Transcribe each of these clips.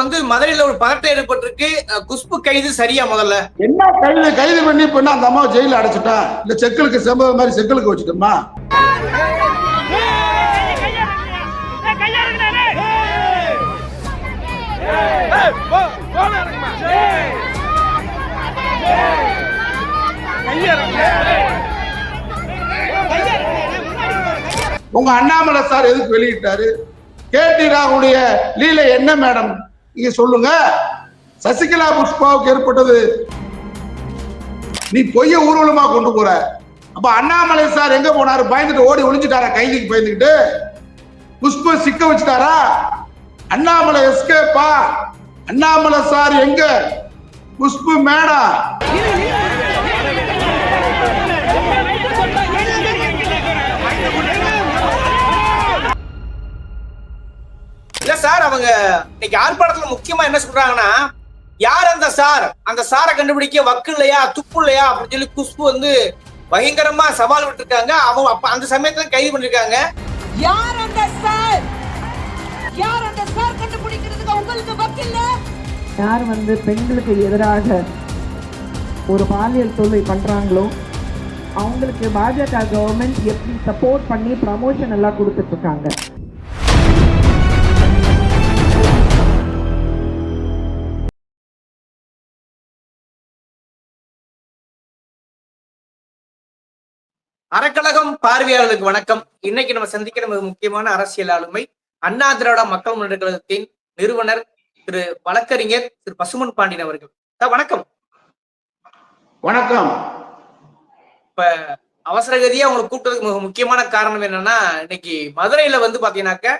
வந்து மதுரையில ஒரு பதட்டம் ஏற்பட்டிருக்கு. குஷ்பு கைது சரியா முதல்ல? என்ன கைது கைது பண்ணி பண்ண அந்த அம்மாவை ஜெயில அடைச்சிட்டா? இந்த செக்கலுக்கு செம்பது மாதிரி செக்கலுக்கு வச்சுட்டோமா? உங்க அண்ணாமலை சார் எதுக்கு வெளியிட்டாரு? கேடி ராகுடைய லீலை என்ன மேடம்? நீங்க சொல்லுங்க. சசிகலா புஷ்பாவுக்கு ஏற்பட்டது. நீ பொய்ய ஊர்வலமா கொண்டு போற. அப்ப அண்ணாமலை சார் எங்க போனாரு? பயந்துட்டு ஓடி ஒளிஞ்சுட்டாரா? கைதிக்கு பயந்துக்கிட்டு புஷ்ப சிக்க வச்சுட்டாரா? அண்ணாமலை எஸ்கேப்பா. அண்ணாமலை சார் எங்க? புஷ்பு மேடா. இல்ல சார் அவங்க இன்னைக்கு ஆர்ப்பாட்டத்துல முக்கியமா என்ன சொல்றாங்கன்னா யார் அந்த சார்? அந்த சாரை கண்டுபிடிக்க வக்கு இல்லையா துப்பு இல்லையா அப்படின்னு சொல்லி குஷ்பு வந்து பயங்கரமா சவால் விட்டுருக்காங்க. அவங்க அப்ப அந்த சமயத்துல கைது பண்ணிருக்காங்க. யார் அந்த சார்? யார் அந்த சார் கண்டுபிடிக்கிறதுக்கு உங்களுக்கு வக்கில்ல யார் வந்து பெண்களுக்கு எதிராக ஒரு பாலியல் தொல்லை பண்றாங்களோ அவங்களுக்கு பாஜக கவர்மெண்ட் எப்படி சப்போர்ட் பண்ணி ப்ரமோஷன் எல்லாம் கொடுத்துட்டு இருக்காங்க. அறக்கழகம் பார்வையாளர்களுக்கு வணக்கம். இன்னைக்கு நம்ம சந்திக்கிற மிக முக்கியமான அரசியல் ஆளுமை அண்ணா திராவிட மக்கள் முன்னேற்ற கழகத்தின் நிறுவனர் திரு வழக்கறிஞர் திரு பசுமன் பாண்டியன் அவர்கள். வணக்கம். வணக்கம். இப்ப அவசரகதியா உங்களுக்கு கூப்பிட்டதுக்கு மிக முக்கியமான காரணம் என்னன்னா இன்னைக்கு மதுரையில வந்து பாத்தீங்கன்னாக்க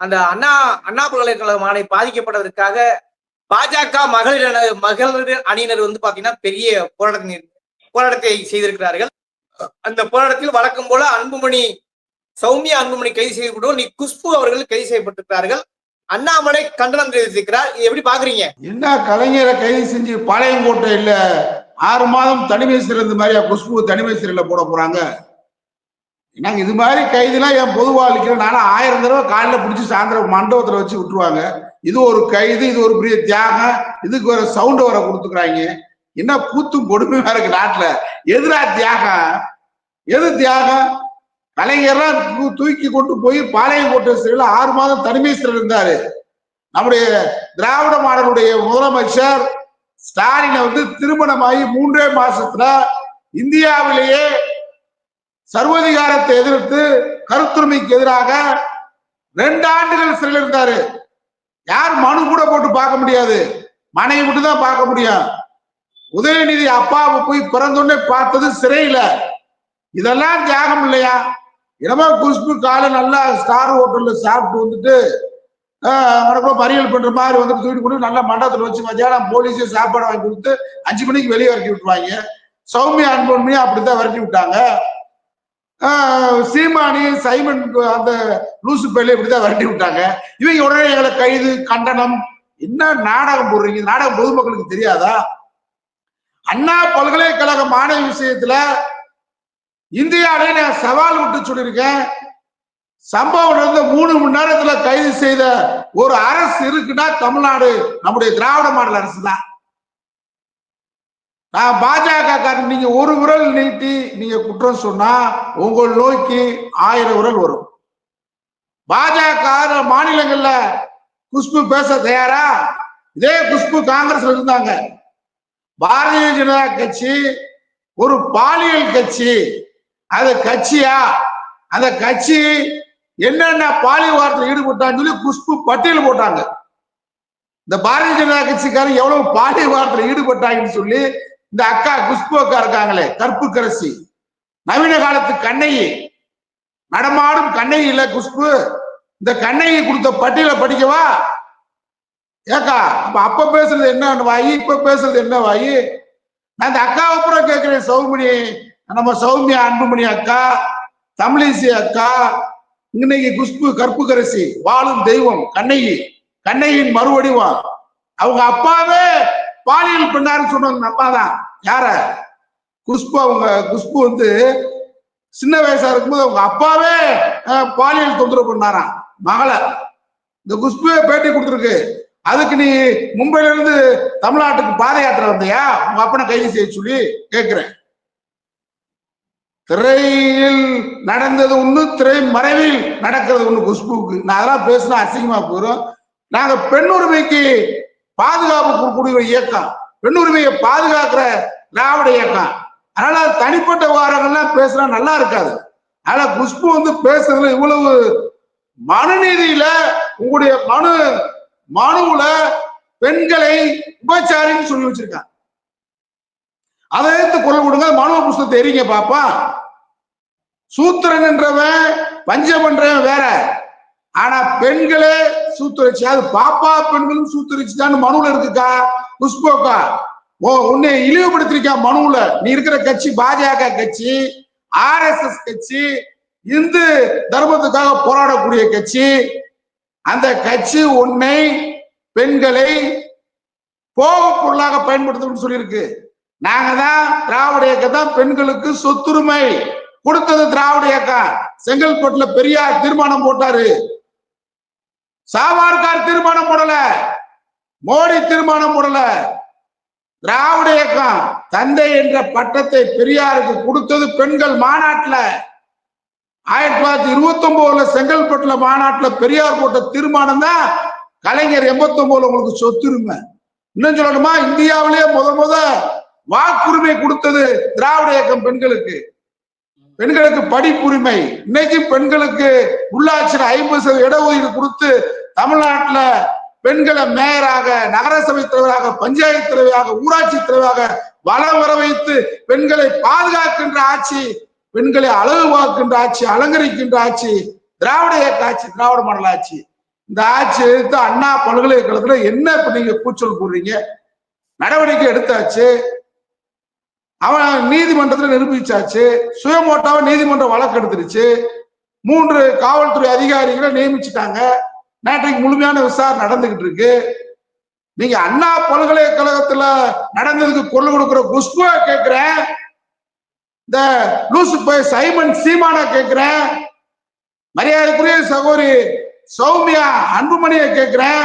அந்த அண்ணா அண்ணா பல்கலைக்கழக மாணவி பாதிக்கப்பட்டதற்காக பாஜக மகளிர் மகளிர் அணியினர் வந்து பாத்தீங்கன்னா பெரிய போராட்டத்தை போராட்டத்தை செய்திருக்கிறார்கள். அந்த போராட்டத்தில் வழக்கம் போல அன்புமணி சௌமியா அன்புமணி கைது செய்யப்படும் நீ குஷ்பு அவர்கள் கைது செய்யப்பட்டிருக்கிறார்கள். அண்ணாமலை கண்டனம் தெரிவித்திருக்கிறார். எப்படி பாக்குறீங்க என்ன கலைஞரை கைது செஞ்சு பாளையங்கோட்டை இல்ல ஆறு மாதம் தனிமை சிறந்த மாதிரியா குஷ்பு தனிமை சிறையில போட போறாங்க? நாங்க இது மாதிரி கைதுலாம் என் பொதுவா அளிக்கிறேன் நானும் ஆயிரம் தடவை காலையில பிடிச்சி சாயந்தரம் மண்டபத்துல வச்சு விட்டுருவாங்க. இது ஒரு கைது இது ஒரு பெரிய தியாகம். இதுக்கு ஒரு சவுண்ட் வர கொடுத்துக்கிறாங்க. என்ன கூத்தும் கொடுமையா இருக்கு நாட்டுல. எதிரா தியாகம்? எது தியாகம்? கலைஞர்லாம் தூ- தூக்கி கொண்டு போய் பாளையங்கோட்டை சிறையில் ஆறு மாதம் தனிமை சிறையில் இருந்தாரு. நம்முடைய திராவிட மாடலுடைய முதலமைச்சர் ஸ்டாலினை வந்து திருமணமாகி மூன்றே மாசத்துல இந்தியாவிலேயே சர்வதிகாரத்தை எதிர்த்து கருத்துரிமைக்கு எதிராக ரெண்டு ஆண்டுகள் சிறையில் இருந்தாரு யார் மனு கூட போட்டு பார்க்க முடியாது. மனைவி மட்டும் தான் பார்க்க முடியும். உதயநிதி அப்பாவை போய் பிறந்தோடனே பார்த்தது சிறையில. இதெல்லாம் தியாகம் இல்லையா? என்னமோ குஷ்பு காலை நல்லா ஸ்டார் ஹோட்டல்ல சாப்பிட்டு வந்துட்டு ஆஹ் அவனுக்குள்ள பண்ற மாதிரி வந்துட்டு தூக்கிட்டு கொண்டு நல்லா மண்டபத்தில் வச்சு மத்தியானம் போலீஸே சாப்பாடு வாங்கி கொடுத்து அஞ்சு மணிக்கு வெளியே விரட்டி விட்டுருவாங்க. சௌமியா அன்புமையும் அப்படித்தான் விரட்டி விட்டாங்க. சீமானி சைமன் அந்த லூசு பேர்ல இப்படிதான் விரட்டி விட்டாங்க. இவங்க உடனே எங்களை கைது கண்டனம் என்ன நாடகம் போடுறீங்க? நாடகம் பொதுமக்களுக்கு தெரியாதா? அண்ணா பல்கலைக்கழக மாணவி விஷயத்துல இந்தியாவிலே நான் சவால் விட்டு சொல்லியிருக்கேன். சம்பவம் நடந்த மூணு மணி நேரத்துல கைது செய்த ஒரு அரசு இருக்குன்னா தமிழ்நாடு நம்முடைய திராவிட மாடல் அரசு தான் நான் பாஜக காரன் நீங்க ஒரு விரல் நீட்டி நீங்க குற்றம் சொன்னா உங்கள் நோக்கி ஆயிரம் விரல் வரும். பாஜக மாநிலங்கள்ல குஷ்பு பேச தயாரா? இதே குஷ்பு காங்கிரஸ்ல இருந்தாங்க. பாரதிய ஜனதா கட்சி ஒரு பாலியல் கட்சி அது கட்சியா? அந்த கட்சி என்னென்ன பாலிவாரத்தில் ஈடுபட்டான்னு சொல்லி குஷ்பு பட்டியல் போட்டாங்க. இந்த பாரதிய ஜனதா கட்சிக்காரன் எவ்வளவு பாலிவாரத்தில் ஈடுபட்டாங்கன்னு சொல்லி இந்த அக்கா குஷ்பு அக்கா இருக்காங்களே கற்பு கரசி நவீன காலத்து கண்ணகி. நடமாடும் கண்ணகி இல்ல குஷ்பு. இந்த கண்ணகி கொடுத்த பட்டியலை படிக்கவா? ஏக்கா அப்ப அப்ப பேசுறது என்ன வாயி இப்ப பேசுறது என்ன வாயி? நான் இந்த அக்காவை அப்புறம் கேட்கிறேன் சௌமணி நம்ம சௌமியா அன்புமணி அக்கா தமிழிசை அக்கா இன்னைக்கு குஷ்பு கற்புக்கரசி வாழும் தெய்வம் கண்ணகி கண்ணகியின் மறுவடிவம். அவங்க அப்பாவே பாலியல் பண்ணாருன்னு சொன்னாங்க அப்பா தான். யார? குஷ்பு அவங்க குஷ்பு வந்து சின்ன வயசா இருக்கும்போது அவங்க அப்பாவே பாலியல் தொந்தரவு பண்ணாராம். மகளை. இந்த குஷ்புவே பேட்டி கொடுத்துருக்கு. அதுக்கு நீ மும்பைல இருந்து தமிழ்நாட்டுக்கு பாத யாத்திரை வந்தியா? உங்க அப்பனை கைது செய்ய சொல்லி கேட்கிறேன் திரையில் நடந்தது ஒண்ணு திரை மறைவில் நடக்கிறது ஒண்ணு குஷ்புக்கு நான் அதெல்லாம் பேசினா அசிங்கமா போயிடும் நாங்க பெண் உரிமைக்கு பாதுகாப்பு கொடுக்கக்கூடிய ஒரு இயக்கம். பெண் உரிமையை பாதுகாக்கிற திராவிட இயக்கம். அதனால தனிப்பட்ட விவகாரங்கள்லாம் பேசினா நல்லா இருக்காது. அதனால குஷ்பு வந்து பேசுறதுல இவ்வளவு மனுநீதியில உங்களுடைய மனு மனுவுல பெண்களை உபச்சாரின்னு சொல்லி வச்சிருக்காங்க. அதை எடுத்து குரல் கொடுங்க. மனுவ புஸ்தகத்தை எரிங்க பாப்பா. சூத்திரன் என்றவன் பஞ்சம் பண்றவன் வேற. ஆனா பெண்களே சூத்திரச்சு அது பாப்பா பெண்களும் சூத்திரச்சுதான் மனுவில் இருக்குக்கா. புஷ்போக்கா. ஓ உன்னை இழிவுபடுத்திருக்கா மனுவுல. நீ இருக்கிற கட்சி பாஜக கட்சி ஆர் எஸ் எஸ் கட்சி இந்து தர்மத்துக்காக போராடக்கூடிய கட்சி. அந்த கட்சி உன்னை பெண்களை போக பொருளாக பயன்படுத்தணும்னு சொல்லியிருக்கு. நாங்க தான் திராவிட இயக்கம் தான் பெண்களுக்கு சொத்துரிமை. கொடுத்தது திராவிட இயக்கம். செங்கல்பட்டுல பெரியார் தீர்மானம் போட்டாரு. சாவார்கார் தீர்மானம் போடல. மோடி தீர்மானம் போடல. திராவிட இயக்கம் தந்தை என்ற பட்டத்தை பெரியாருக்கு கொடுத்தது பெண்கள் மாநாட்டுல. ஆயிரத்தி தொள்ளாயிரத்தி இருபத்தி ஒன்பதுல செங்கல்பட்டுல மாநாட்டுல பெரியார் போட்ட தீர்மானம் தான் கலைஞர் எண்பத்தி ஒன்பதுல உங்களுக்கு சொத்துரிமை இன்னும் சொல்லணுமா? இந்தியாவிலேயே முத முத வாக்குரிமை கொடுத்தது திராவிட இயக்கம் பெண்களுக்கு. பெண்களுக்கு படிப்புரிமை. இன்னைக்கு பெண்களுக்கு உள்ளாட்சியில் ஐம்பது சதவீத இடஒதுக்கீடு கொடுத்து தமிழ்நாட்டில் பெண்களை மேயராக நகரசபை தலைவராக பஞ்சாயத்து தலைவராக ஊராட்சி தலைவராக வளம் வர வைத்து பெண்களை பாதுகாக்கின்ற ஆட்சி பெண்களை அழகு பார்க்கின்ற ஆட்சி அலங்கரிக்கின்ற ஆட்சி திராவிட இயக்க ஆட்சி திராவிட மாடல் ஆட்சி. இந்த ஆட்சி எடுத்து அண்ணா பல்கலைக்கழகத்துல என்ன இப்ப நீங்க கூச்சல் போடுறீங்க நடவடிக்கை எடுத்தாச்சு. அவன் நீதிமன்றத்துல நிரூபிச்சாச்சு. சுயமோட்டாவை நீதிமன்றம் வழக்கு எடுத்துருச்சு. மூன்று காவல்துறை அதிகாரிகளை நியமிச்சுட்டாங்க. நேற்றைக்கு முழுமையான விசாரணை நடந்துகிட்டு இருக்கு. நீங்க அண்ணா பல்கலைக்கழகத்துல நடந்ததுக்கு குரல் கொடுக்குற குஷ்புவா கேட்கிறேன் இந்த லூசு போய் சைமன் சீமானா கேட்கிறேன் மரியாதைக்குரிய சகோரி சௌமியா அன்புமணியை கேட்கிறேன்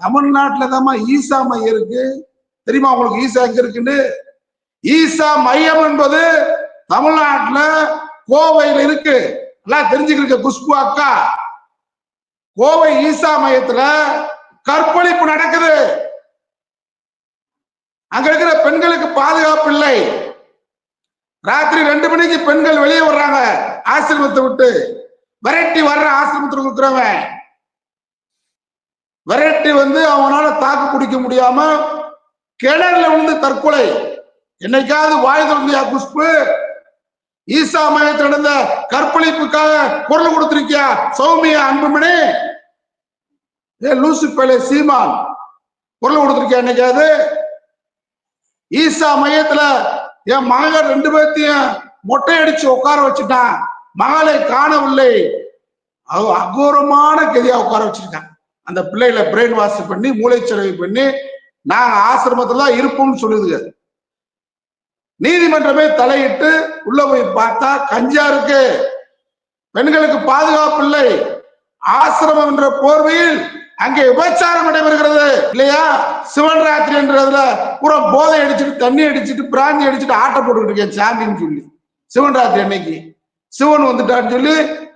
தமிழ்நாட்டுல தாம்மா ஈசா மையம் இருக்கு. தெரியுமா உங்களுக்கு ஈசா எங்க இருக்குன்னு? ஈசா மையம் என்பது தமிழ்நாட்டுல கோவையில் இருக்கு. எல்லாம் தெரிஞ்சுக்கிருக்க குஷ்பு அக்கா. கோவை ஈசா மையத்துல கற்பழிப்பு நடக்குது. அங்க இருக்கிற பெண்களுக்கு பாதுகாப்பு இல்லை. ராத்திரி ரெண்டு மணிக்கு பெண்கள் வெளியே வர்றாங்க ஆசிரமத்தை விட்டு. விரட்டி வர்ற ஆசிரமத்தில் இருக்கிறவன் விரட்டி வந்து அவனால தாக்கு பிடிக்க முடியாம கிணறுல விழுந்து தற்கொலை. என்னைக்காவது வாய் திறந்தியா குஷ்பு ஈசா மையத்தில் நடந்த கற்பழிப்புக்காக குரல் கொடுத்திருக்கியா சௌமியா அன்புமணி? ஏ லூசு பேலே சீமான். குரல் கொடுத்திருக்கியா என்னைக்காவது? ஈசா மையத்துல என் மகன் ரெண்டு பேர்த்தையும் மொட்டை அடிச்சு உட்கார வச்சுட்டான். மகளை காணவில்லை. அகோரமான கதியா உட்கார வச்சிருக்கான். அந்த பிள்ளைகளை பிரெயின் வாஷ் பண்ணி மூளைச்சலவை பண்ணி நாங்க ஆசிரமத்துல தான் இருப்போம்னு சொல்லுதுங்க. நீதிமன்றமே தலையிட்டு உள்ள போய் பார்த்தா கஞ்சா இருக்கு பெண்களுக்கு பாதுகாப்பு இல்லை. ஆசிரமம் என்ற போர்வையில் அங்கே விபச்சாரம் நடைபெறுகிறது. இல்லையா? சிவன் ராத்திரி என்றதுல பூரா போதை அடிச்சுட்டு தண்ணி அடிச்சுட்டு பிராந்தி அடிச்சுட்டு ஆட்டம் போட்டுக்கிட்டு இருக்கேன் சாமின்னு சொல்லி. சிவன் ராத்திரி அன்னைக்கு. சிவன் வந்துட்டான்னு சொல்லி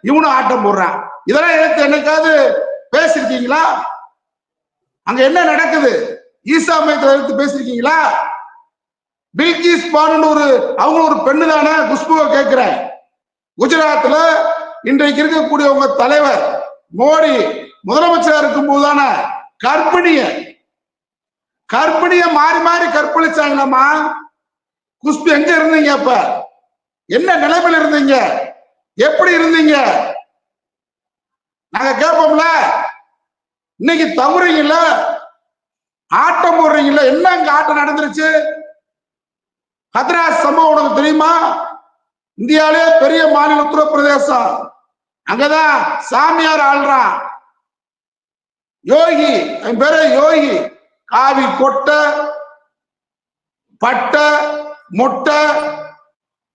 இவனும் ஆட்டம் போடுறான். இதெல்லாம் எடுத்து என்னைக்காவது பேசிருக்கீங்களா அங்க என்ன நடக்குது? ஈசா மையத்தை எடுத்து பேசிருக்கீங்களா பில்கிஸ் பானு ஒரு அவங்க ஒரு பெண்ணு தானே குஷ்புவை கேட்கிறேன். குஜராத்ல இன்றைக்கு இருக்கக்கூடிய உங்க தலைவர் மோடி முதலமைச்சரா இருக்கும் போதுதான கற்பிணிய கற்பிணிய மாறி மாறி கற்பழிச்சாங்களாமா? குஷ்பு எங்க இருந்தீங்க அப்ப? என்ன நிலைமையில இருந்தீங்க? எப்படி இருந்தீங்க? நாங்க கேட்போம்ல. இன்னைக்கு தவறீங்கல்ல ஆட்டம் போடுறீங்கல்ல. என்ன அங்க ஆட்டம் நடந்துருச்சு? ஹத்ராஸ் சம்பவம் உனக்கு தெரியுமா? இந்தியாவிலே பெரிய மாநில உத்தரப்பிரதேசம். அங்கதான் சாமியார் ஆள்றான் யோகி என் பேரு யோகி. காவி கொட்டை பட்டை மொட்டை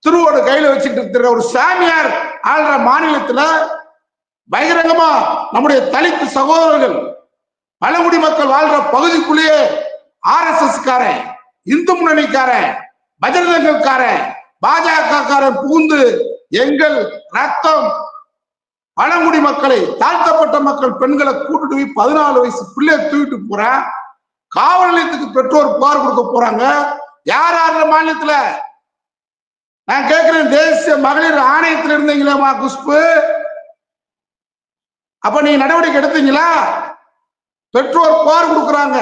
திருவோடு கையில வச்சுட்டு இருக்கிற ஒரு சாமியார் ஆள்ற மாநிலத்துல பகிரங்கமா நம்முடைய தலித்து சகோதரர்கள் பழங்குடி மக்கள் வாழ்ற பகுதிக்குள்ளேயே ஆர் எஸ் எஸ் காரன் இந்து முன்னணிக்காரன் பஜரங்கக்காரன் பாஜகக்காரன் புகுந்து எங்கள் ரத்தம் பழங்குடி மக்களை தாழ்த்தப்பட்ட மக்கள் பெண்களை கூட்டிட்டு போய் பதினாலு வயசு பிள்ளைய தூக்கிட்டு போறேன் காவல் நிலையத்துக்கு பெற்றோர் புகார் கொடுக்க போறாங்க. யார் யார் மாநிலத்துல? நான் கேட்கிறேன் தேசிய மகளிர் ஆணையத்தில் இருந்தீங்களேமா குஷ்பு? அப்ப நீ நடவடிக்கை எடுத்தீங்களா? பெற்றோர் புகார் கொடுக்குறாங்க.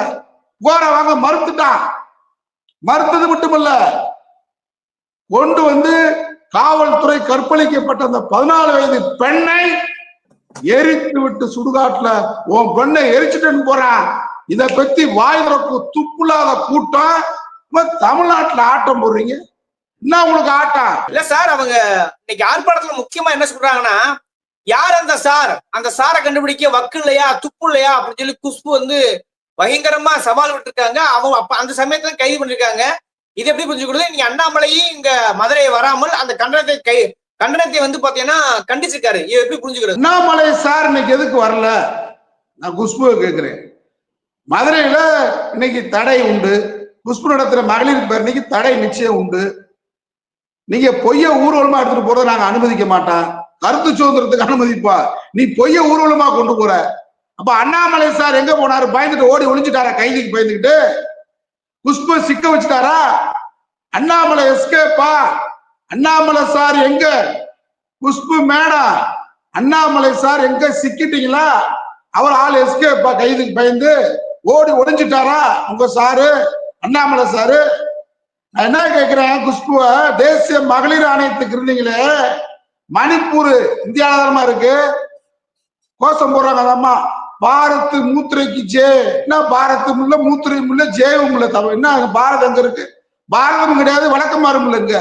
புகாரை வாங்க மறுத்துட்டான் மறுத்தது மட்டுமல்ல கொண்டு வந்து காவல்துறை கற்பழிக்கப்பட்ட அந்த பதினாலு வயது பெண்ணை எரித்து விட்டு சுடுகாட்டுல உன் பெண்ணை எரிச்சுட்டு போறான் இத பத்தி வாய் திறக்கு துப்புலாத கூட்டம். தமிழ்நாட்டுல ஆட்டம் போடுறீங்க. என்ன உங்களுக்கு ஆட்டம்? இல்ல சார் அவங்க இன்னைக்கு ஆர்ப்பாட்டத்துல முக்கியமா என்ன சொல்றாங்கன்னா யார் அந்த சார்? அந்த சாரை கண்டுபிடிக்க வக்கு இல்லையா துப்பு இல்லையா? அப்படின்னு சொல்லி குஷ்பு வந்து பயங்கரமா சவால் விட்டுருக்காங்க. அவங்க அப்ப அந்த சமயத்துல கைது பண்ணிருக்காங்க. இது எப்படி புரிஞ்சுக்கிறது? நீங்க அண்ணாமலையும் இங்க மதுரையை வராமல் அந்த கண்டனத்தை கை கண்டனத்தை வந்து பாத்தீங்கன்னா கண்டிச்சிருக்காரு. இது எப்படி புரிஞ்சுக்கிறது? அண்ணாமலை சார் இன்னைக்கு எதுக்கு வரல? நான் குஷ்புவை கேட்கிறேன் மதுரையில இன்னைக்கு தடை உண்டு. குஷ்பு நடத்துற மகளிர் பேர் இன்னைக்கு தடை நிச்சயம் உண்டு. நீங்க பொய்ய ஊர்வலமா எடுத்துட்டு போறதை நாங்க அனுமதிக்க மாட்டோம். கருத்து சுதந்திரத்துக்கு அனுமதிப்பா. நீ பொய்ய ஊர்வலமா கொண்டு போற. அப்ப அண்ணாமலை சார் எங்க போனாரு? பயந்துட்டு ஓடி ஒளிஞ்சுட்டாரா கைதிக்கு பயந்துக்கிட்டு குஷ்பு சிக்க வச்சுட்டாரா? அண்ணாமலை எஸ்கேப்பா? அண்ணாமலை சார் எங்க? குஷ்பு மேடம் அண்ணாமலை சார் எங்க? சிக்கிட்டீங்களா? அவர் ஆள் எஸ்கேப்பா கைதுக்கு பயந்து. ஓடி ஒடிஞ்சிட்டாரா? உங்க சாரு? அண்ணாமலை சாரு? நான் என்ன கேக்குறேன் குஷ்புவ தேசிய மகளிர் ஆணையத்துக்கு இருந்தீங்களே. மணிப்பூர் இந்திய இருக்கு? கோஷம் போடுறாங்க அந்த அம்மா. பாரத் மூத்திரைக்கு ஜே. என்ன பாரத் முல்ல மூத்திரையும் இல்ல ஜேவும் இல்ல தமிழ் என்ன பாரத் அங்க இருக்கு? பாரதம் கிடையாது வழக்கமாறும் இல்ல இங்க.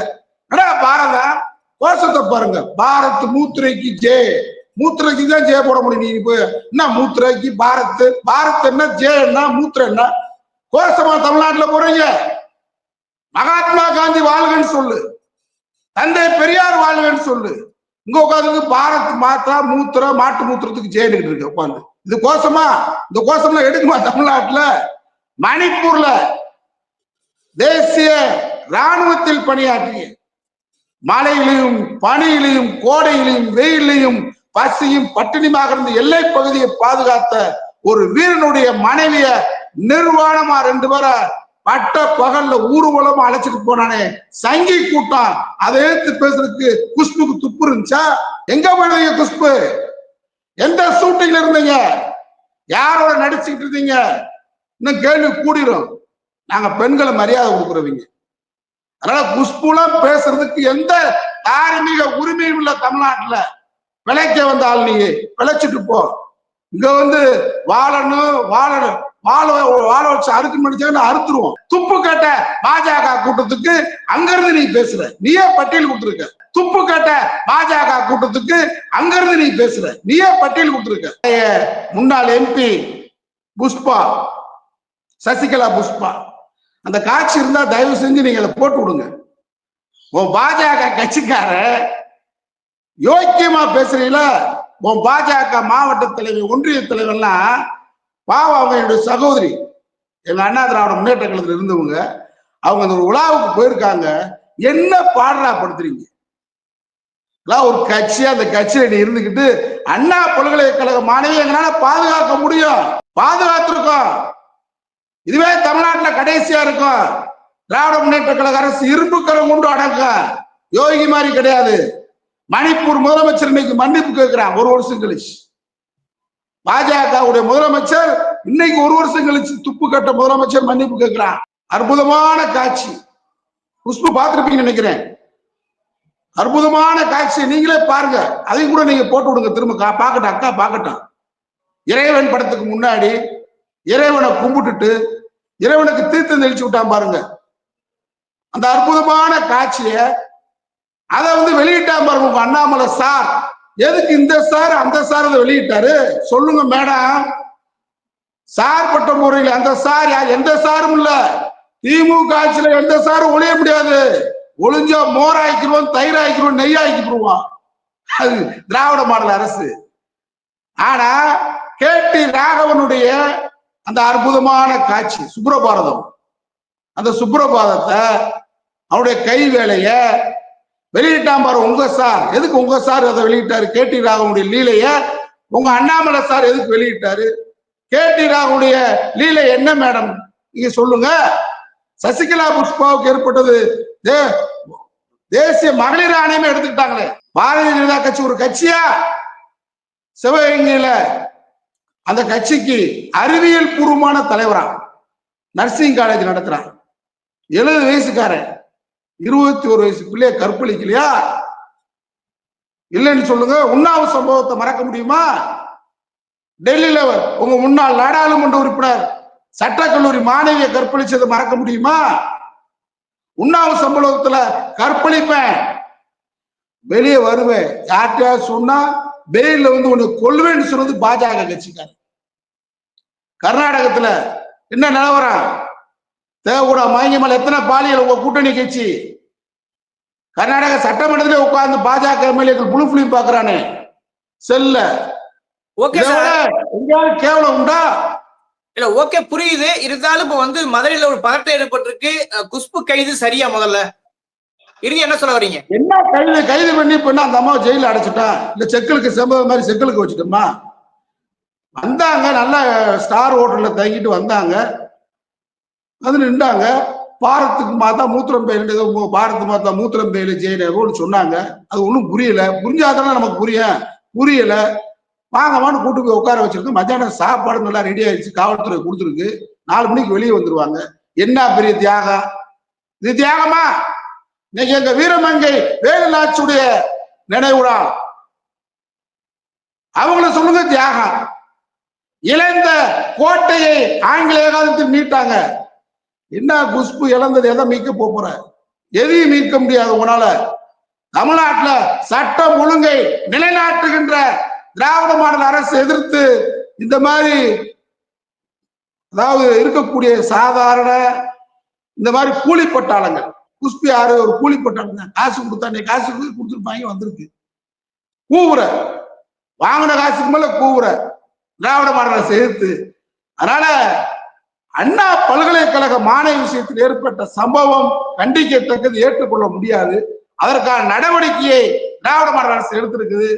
அடா பாரதம்? கோஷத்தை பாருங்க. பாரத் மூத்திரைக்கு ஜே. மூத்திரைக்கு தான் ஜெய போட முடியும் நீ போய். என்ன மூத்திரைக்கு பாரத் பாரத் என்ன ஜே என்ன மூத்திர என்ன? கோஷமா தமிழ்நாட்டுல போறீங்க? மகாத்மா காந்தி வாழ்கன்னு சொல்லு. தந்தை பெரியார் வாழ்கன்னு சொல்லு. இங்க உட்காந்து பாரத் மாத்திரா மூத்திர மாட்டு மூத்திரத்துக்கு ஜெயிலுக்கிட்டு இருக்கு உட்காந்து இது கோஷமா? இந்த கோஷம்லாம் எடுக்குமா தமிழ்நாட்டுல? மணிப்பூர்ல தேசிய ராணுவத்தில் பணியாற்றிய மழையிலையும் பனியிலையும் கோடையிலையும் வெயிலையும் பசியும் பட்டினியுமாக இருந்த எல்லை பகுதியை பாதுகாத்த ஒரு வீரனுடைய மனைவிய நிர்வாணமா ரெண்டு பேரை பட்ட பகல்ல ஊர்வலமா அழைச்சிட்டு போனானே. சங்கி கூட்டம் அதை எடுத்து பேசுறதுக்கு குஷ்புக்கு துப்பு இருந்துச்சா? எங்க போனீங்க குஷ்பு? எந்த ஷூட்டிங்ல இருந்தீங்க? யாரோட நடிச்சுக்கிட்டு இருந்தீங்க? இன்னும் கேள்வி கூடிரும். நாங்க பெண்களை மரியாதை கொடுக்குறவங்க. அதனால குஷ்புலாம் பேசுறதுக்கு எந்த தார்மீக உரிமையும் இல்ல தமிழ்நாட்டுல. விளைக்க வந்த ஆள் நீ விளைச்சிட்டு போ. இங்க வந்து வாழணும் வாழணும். வாழ வாழ வச்சு அறுத்து முடிச்சாங்க அறுத்துருவோம். துப்பு கேட்ட பாஜக கூட்டத்துக்கு அங்கிருந்து நீ பேசுற. நீயே பட்டியல் கொடுத்துருக்க. துப்பு கேட்ட பாஜக கூட்டத்துக்கு அங்கிருந்து நீ பேசுற. நீயே பட்டியல் கொடுத்துருக்க. முன்னாள் எம்பி புஷ்பா சசிகலா புஷ்பா. அந்த காட்சி இருந்தா தயவு செஞ்சு நீங்க அதை போட்டு விடுங்க. உன் பாஜக கட்சிக்கார யோக்கியமா பேசுறீங்களா? உன் பாஜக மாவட்ட தலைவர் ஒன்றிய தலைவர்லாம் பாவம் அவங்களுடைய சகோதரி. எங்க அண்ணா திராவிட முன்னேற்ற கழகத்துல இருந்தவங்க அவங்க அந்த உலாவுக்கு விழாவுக்கு போயிருக்காங்க. என்ன பாடலா படுத்துறீங்க? அதான் ஒரு கட்சி அந்த கட்சியில நீ இருந்துகிட்டு அண்ணா பல்கலைக்கழக மாணவி எங்களால பாதுகாக்க முடியும். பாதுகாத்திருக்கோம். இதுவே தமிழ்நாட்டுல கடைசியா இருக்கும். திராவிட முன்னேற்ற கழக அரசு இரும்பு கரம் கொண்டு அடக்கும் யோகி மாதிரி கிடையாது. மணிப்பூர் முதலமைச்சர் இன்னைக்கு மன்னிப்பு கேட்கிறான். ஒரு வருஷம் கழிச்சு. பாஜகவுடைய முதலமைச்சர் இன்னைக்கு ஒரு வருஷம் கழிச்சு துப்பு கட்ட முதலமைச்சர் மன்னிப்பு கேட்கிறான். அற்புதமான காட்சி. குஷ்பு பார்த்துருப்பீங்கன்னு நினைக்கிறேன். அற்புதமான காட்சி நீங்களே பாருங்க. அதையும் கூட நீங்க போட்டு விடுங்க. திரும்ப கா- பார்க்கட்டும் அக்கா பார்க்கட்டும். இறைவன் படத்துக்கு முன்னாடி இறைவனை கும்பிட்டுட்டு இறைவனுக்கு தீர்த்தம் தெளிச்சு விட்டான் பாருங்க. அந்த அற்புதமான காட்சிய அதை வந்து வெளியிட்டான் பாருங்க உங்க அண்ணாமலை சார். எதுக்கு இந்த சார் அந்த சார் அதை வெளியிட்டாரு? சொல்லுங்க மேடம். சார் பட்ட முறையில் அந்த சார் யார்? எந்த சாரும் இல்ல. திமுக ஆட்சியில எந்த சாரும் ஒழிய முடியாது. ஒளிஞ்சா மோர் ஆக்கிடுவோம் தயிர் ஆக்கிடுவோம் நெய் ஆக்கிடுவோம் அது திராவிட மாடல் அரசு. ஆனா கே. டி. ராகவனுடைய அந்த அற்புதமான காட்சி சுப்ரபாரதம். அந்த சுப்ரபாதத்தை அவனுடைய கை வேலைய வெளியிட்டான் பாரு உங்க சார். எதுக்கு உங்க சார் அதை வெளியிட்டாரு? கேட்டி ராகவனுடைய லீலைய உங்க அண்ணாமலை சார் எதுக்கு வெளியிட்டாரு? கேட்டி ராகவனுடைய லீலை என்ன மேடம்? நீங்க சொல்லுங்க. சசிகலா புஷ்பாவுக்கு ஏற்பட்டது. தேசிய மகளிர் ஆணையமே எடுத்துக்கிட்டாங்களே. பாரதிய ஜனதா கட்சி ஒரு கட்சியா? சிவகங்கையில அந்த கட்சிக்கு அறிவியல் பூர்வமான தலைவரா நர்சிங் காலேஜ் நடத்துறான். எழுபது வயசுக்காரன். இருபத்தி ஒரு வயசு பிள்ளைய கற்பழிக்கலையா? இல்லைன்னு சொல்லுங்க. உண்ணாவு சம்பவத்தை மறக்க முடியுமா? டெல்லியில உங்க முன்னாள் நாடாளுமன்ற உறுப்பினர் சட்டக்கல்லூரி மாணவியை கற்பழிச்சதை மறக்க முடியுமா? உண்ணாவு சம்பவத்துல கற்பழிப்பேன். வெளியே வருவேன். யார்கிட்டயா சொன்னா பெயில்ல வந்து உன்னை கொல்லுவேன்னு சொன்னது பாஜக கட்சிக்காரர். கர்நாடகத்துல என்ன நிலவரம்? தேவகூடா மயங்கமல் எத்தனை பாலியல் உங்க கூட்டணி கட்சி? கர்நாடக சட்டமன்றத்திலே உட்கார்ந்து பாஜக எம்எல்ஏக்கள் புழு புளியும் பாக்குறானே செல்ல. ஓகே கேவலம் உண்டா? இல்ல ஓகே புரியுது. இருந்தாலும் இப்ப வந்து மதுரையில ஒரு பதட்டம் ஏற்பட்டிருக்கு. குஷ்பு கைது சரியா முதல்ல? இறுதி என்ன சொல்ல வரீங்க? என்ன கைது கைது பண்ணி பண்ண அந்த அம்மாவை ஜெயில அடைச்சிட்டா இந்த செக்கிலுக்கு செம்ப மாதிரி செக்கிலுக்கு வச்சுட்டோமா? வந்தாங்க நல்ல ஸ்டார் ஹோட்டல்ல தங்கிட்டு வந்தாங்க. அது நின்றாங்க. பாரத்துக்கு மாத்தா மூத்திரம் பெயில் ஏதோ மாத்தா மூத்திரம் பெயில் ஜெயின் சொன்னாங்க. அது ஒன்றும் புரியல. புரிஞ்சாதானே நமக்கு புரியும். புரியல. வாங்க வான்னு கூட்டு போய் உட்கார வச்சிருக்கு மத்தியானம் சாப்பாடு நல்லா ரெடி ஆயிடுச்சு. காவல்துறை கொடுத்துருக்கு. நாலு மணிக்கு வெளியே வந்துருவாங்க. என்ன பெரிய தியாகம்? இது தியாகமா? இன்னைக்கு எங்க வீரமங்கை வேலுநாச்சுடைய நினைவுடா அவங்கள சொல்லுங்க தியாகம். இழந்த கோட்டையை ஆங்கிலேய காலத்தில் மீட்டாங்க. என்ன குஷ்பு இழந்தது? எதை மீட்க போற? எதையும் மீட்க முடியாது உனால தமிழ்நாட்டுல சட்டம் ஒழுங்கை நிலைநாட்டுகின்ற திராவிட மாடல் அரசு எதிர்த்து இந்த மாதிரி அதாவது இருக்கக்கூடிய சாதாரண இந்த மாதிரி கூலிப்பட்டாளங்கள். குஷ்பி ஆறு ஒரு கூலிப்பட்டாளங்க. காசு கொடுத்தா நீ காசு கொடுத்து கொடுத்துருப்பாங்க வந்திருக்கு. கூவுற. வாங்கின காசுக்கு மேல கூவுற. திராவிட மாடலை சேர்த்து அதனால அண்ணா பல்கலைக்கழக மாணவி விஷயத்தில் ஏற்பட்ட சம்பவம் கண்டிக்கத்தக்கது ஏற்றுக்கொள்ள முடியாது. அதற்கான நடவடிக்கையை திராவிட மாடல் அரசு எடுத்திருக்குது.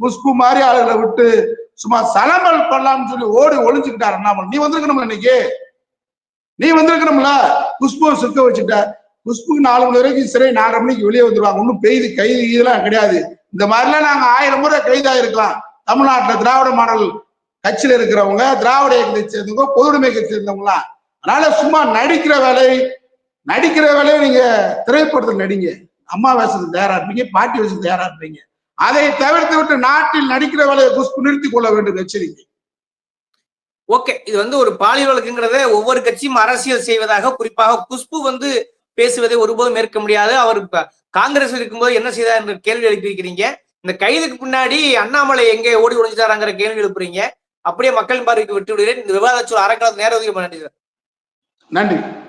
முஸ்பு மாதிரி ஆளுகளை விட்டு சும்மா சலமல் பண்ணலாம்னு சொல்லி ஓடி ஒளிஞ்சுக்கிட்டார் அண்ணாமலை. நீ வந்திருக்கணும் இன்னைக்கு? நீ வந்திருக்கணும்ல? குஷ்புவை சுத்த வச்சுட்ட. குஷ்புக்கு நாலு மணி வரைக்கும் சிறை நாலரை மணிக்கு வெளியே வந்துருவாங்க. ஒன்றும் பெய்து கைது இதெல்லாம் கிடையாது. இந்த மாதிரிலாம் நாங்க ஆயிரம் முறை கைதாயிருக்கலாம் தமிழ்நாட்டுல திராவிட மாடல் கட்சியில இருக்கிறவங்க திராவிட இயக்கத்தை சேர்ந்தவங்க பொதுவுடைமை கட்சி சேர்ந்தவங்களாம் அதனால சும்மா நடிக்கிற வேலை நடிக்கிற வேலையை நீங்க திரைப்படத்தில் நடிங்க. அம்மா வேஷத்துக்கு தயாரா இருப்பீங்க பாட்டி வேஷத்துக்கு தயாரா இருப்பீங்க. அதை தவிர்த்து விட்டு நாட்டில் நடிக்கிற வேலையை குஷ்பு நிறுத்திக் கொள்ள வேண்டும் எச்சரிக்கை. ஓகே இது வந்து ஒரு பாலியல் வழக்குங்கிறத ஒவ்வொரு கட்சியும் அரசியல் செய்வதாக குறிப்பாக குஷ்பு வந்து பேசுவதை ஒருபோதும் ஏற்க முடியாது. அவர் காங்கிரஸ் இருக்கும்போது என்ன செய்தார் என்ற கேள்வி எழுப்பியிருக்கிறீங்க. இந்த கைதுக்கு பின்னாடி அண்ணாமலை எங்கே ஓடி ஒளிஞ்சிட்டாராங்கிற கேள்வி எழுப்புறீங்க. அப்படியே மக்களின் பார்வைக்கு விட்டு விடுகிறேன். இந்த விவாதச்சொல் அறக்காலத்து நேர சார் நன்றி.